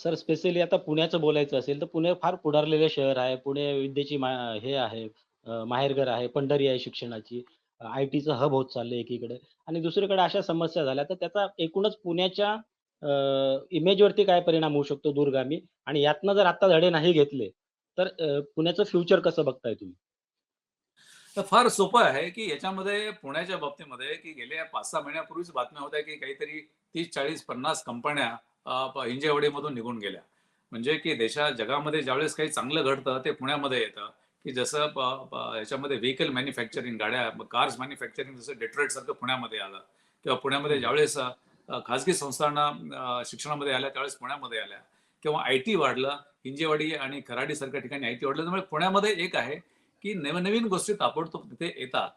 Sir specially आता पुण्याचं बोलायचं असेल तर पुणे फार पुढारलेलं शहर आहे. पुणे विद्येची मा हे आहे अ, माहेरघर आहे, पंढरी आहे शिक्षणाची. आय-टीचं हब होत चाललंय एकीकडे आणि दुसरीकडे अशा समस्या झाल्या तर त्याचा एकूणच पुण्याच्या अ, इमेजवरती काय परिणाम होऊ शकतो दूरगामी आणि यातनं जर आता धडे नाही घेतले, तर अ, पुण्याचं फ्युचर कसं बघताय तुम्ही? तर फार सोपं आहे, की याच्यामध्ये पुण्याच्या बाबतीमध्ये, की गेल्या 5-6 महिन्यापूर्वीच बातम्या होत्या, की काहीतरी 30, 40, 50 कंपन्या हिंजेवाडीमधून निघून गेल्या. म्हणजे की देशात जगामध्ये ज्यावेळेस काही चांगलं घडतं, ते पुण्यामध्ये येतं, की जसं ह्याच्यामध्ये व्हेइकल मॅन्युफॅक्चरिंग गाड्या, कार्स मॅन्युफॅक्चरिंग जसं डेट्रॉइटसारखं पुण्यामध्ये आलं किंवा पुण्यामध्ये. ज्यावेळेस खाजगी संस्थांना शिक्षणामध्ये आल्या, त्यावेळेस पुण्यामध्ये आल्या किंवा आय-टी वाढलं. हिंजेवाडी आणि खराडीसारख्या ठिकाणी आय-टी वाढलं. त्यामुळे पुण्यामध्ये एक आहे, की नवनवीन गोष्टी ताबडतोब तिथे येतात.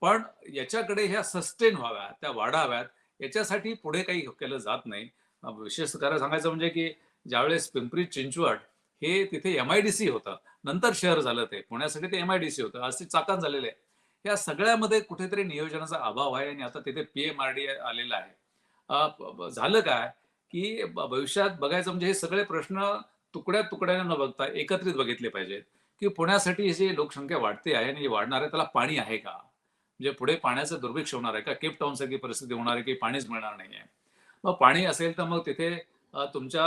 पण याच्याकडे ह्या सस्टेन व्हाव्यात, त्या वाढाव्यात, याच्यासाठी पुढे काही केलं जात नाही. विशेष कारण सांगायचं म्हणजे, की ज्यावेळेस पिंपरी-चिंचवड हे तिथे एम-आय-डी-सी होतं. नंतर शहर झालं ते. पुण्यासाठी ते एम-आय-डी-सी होतं. आज ते चाकण झालेलं आहे. या सगळ्यामध्ये कुठेतरी नियोजनाचा अभाव आहे आणि आता तिथे पी-एम-आर-डी आलेलं आहे. झालं काय, की भविष्यात बघायचं म्हणजे हे सगळे प्रश्न तुकड्या-तुकड्याने न बघता एकत्रित बघितले पाहिजेत, की पुण्यासाठी जी लोकसंख्या वाढते आहे आणि वाढणार आहे, त्याला पाणी आहे का? म्हणजे पुढे पाण्याचं दुर्भिक्ष होणार आहे का? केप टाऊनसारखी परिस्थिती होणार आहे, की पाणीच मिळणार नाही आहे मग पाणी असेल तर मग तिथे तुमच्या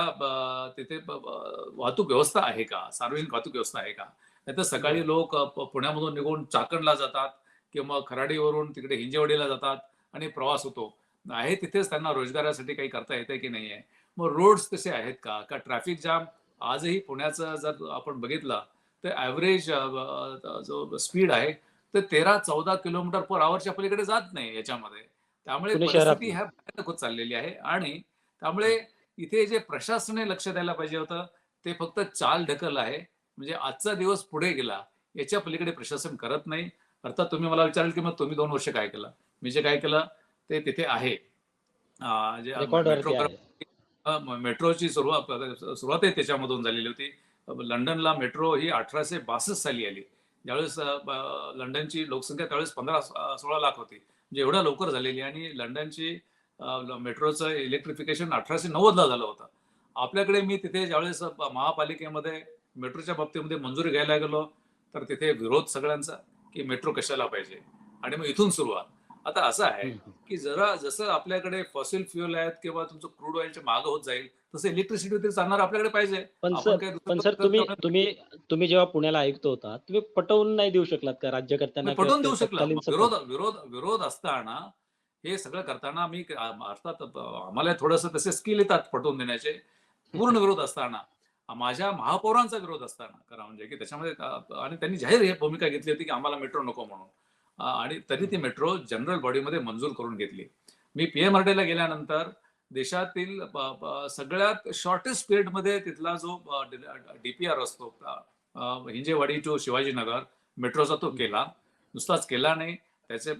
तिथे वाहतूक व्यवस्था आहे का? सार्वजनिक वाहतूक व्यवस्था आहे का? नाहीतर सकाळी बरं. लोक पुण्यामधून निघून चाकणला जातात किंवा खराडीवरून तिकडे हिंजेवाडीला जातात आणि प्रवास होतो. आहे तिथेच त्यांना रोजगारासाठी काही करता येतंय की नाहीये? मग रोड्स तसे आहेत का? का ट्रॅफिक जाम आजही पुण्याचं जर आपण बघितलं, तर अ, जो स्पीड आहे, ते 13-14 किलोमीटर पर हॉवरच्या पलीकडे जात नाही याच्यामध्ये. त्यामुळे परिस्थिती. ह्या भयानक होत चाललेली आहे आणि. त्यामुळे इथे जे प्रशासनाने लक्ष द्यायला पाहिजे होतं, ते फक्त चालढकल आहे. म्हणजे आजचा दिवस पुढे गेला, याच्या पलीकडे प्रशासन करत नाही. अर्थात तुम्ही मला विचाराल, की मग तुम्ही 2 वर्ष काय केलं? मी जे काय केलं, ते तिथे आहे. मेट्रोची सुरुवात सुरुवातही त्याच्यामधून झालेली होती. लंडनला मेट्रो ही 1862 साली आली. ज्यावेळेस लंडनची लोकसंख्या त्यावेळेस 15-16 लाख होती. म्हणजे एवढ्या लवकर झालेली आणि लंडनची मेट्रोचं इलेक्ट्रिफिकेशन 1890 ला झालं होतं. आपल्याकडे मी तिथे ज्यावेळेस महापालिकेमध्ये मेट्रोच्या बाबतीमध्ये मंजुरी घ्यायला गेलो, तर तिथे विरोध सगळ्यांचा, की मेट्रो कशाला पाहिजे? आणि मग इथून सुरुवात. आता असं आहे. की जरा जसं आपल्याकडे फॉसिल फ्युअल आहेत किंवा तुमचं क्रूड ऑइलच्या मागे होत जाईल, तसं इलेक्ट्रिसिटी चालणार आपल्याकडे पाहिजे. पण सर तुम्ही. तुम्ही तुम्ही जेव्हा पुण्याला आयुक्त होता, तुम्ही पटवून नाही देऊ शकलात का राज्यकर्त्यांना पटवून देऊ शकला. विरोध विरोध विरोध असताना हे सगळं करताना मी अर्थात आम्हाला थोडंसं तसे स्किल येतात पटवून देण्याचे. पूर्ण विरोध असताना, माझ्या महापौरांचा विरोध असताना खरं म्हणजे, की त्याच्यामध्ये आणि त्यांनी जाहीर ही भूमिका घेतली होती, की आम्हाला मेट्रो नको म्हणून. आणि तरी ती. मेट्रो जनरल बॉडीमध्ये मंजूर करून घेतली. मी पी-एम-आर-डीला गेल्यानंतर देशातील सगळ्यात शॉर्टेस्ट पिरियडमध्ये तिथला जो डी-पी-आर असतो हिंजेवाडी टू शिवाजीनगर मेट्रोचा तो. केला. नुसताच केला नाही, त्याचे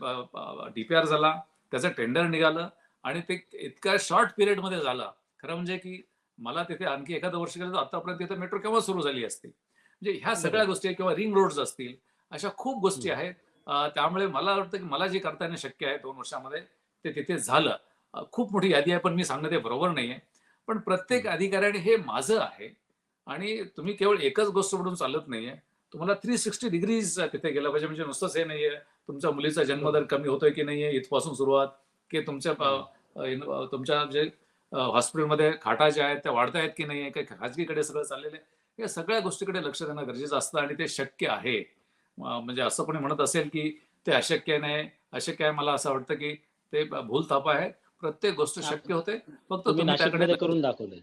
डी-पी-आर झाला, त्याचं टेंडर निघालं आणि ते इतक्या शॉर्ट पिरियडमध्ये झालं. खरं म्हणजे, की मला तिथे आणखी एखादं वर्ष गेलं तर आतापर्यंत तिथे मेट्रो केव्हा सुरू झाली असती. म्हणजे ह्या सगळ्या. गोष्टी किंवा रिंग रोड्स असतील, अशा खूप गोष्टी. आहेत. त्यामुळे मला वाटतं, की मला जे करता येणं शक्य आहे 2 वर्षामध्ये, ते तिथे झालं. खूप मोठी यादी आहे, पण मी सांगणं ते बरोबर नाहीये. पण प्रत्येक. अधिकाऱ्याने हे माझं आहे आणि तुम्ही केवळ एकच गोष्ट सोडून चालत नाहीये. तुम्हाला 360 डिग्रीज तिथे गेलं पाहिजे. म्हणजे नुसतंच हे नाहीये, तुमच्या मुलीचा जन्मदर. कमी होतोय की नाहीये इथपासून सुरुवात, की तुमच्या तुमच्या जे हॉस्पिटलमध्ये खाटा ज्या आहेत, त्या वाढतायत की नाहीये, काही खाजगीकडे सगळं चाललेलं आहे. या सगळ्या गोष्टीकडे लक्ष देणं गरजेचं असतं आणि ते शक्य आहे. म्हणजे असं कोणी म्हणत असेल, की ते अशक्य नाही, अशक्य आहे. मला असं वाटतं, की ते भूलथापा आहे. प्रत्येक गोष्ट शक्य होते. फक्त तुम्ही त्याकडे करून द्या. दाखवलंय.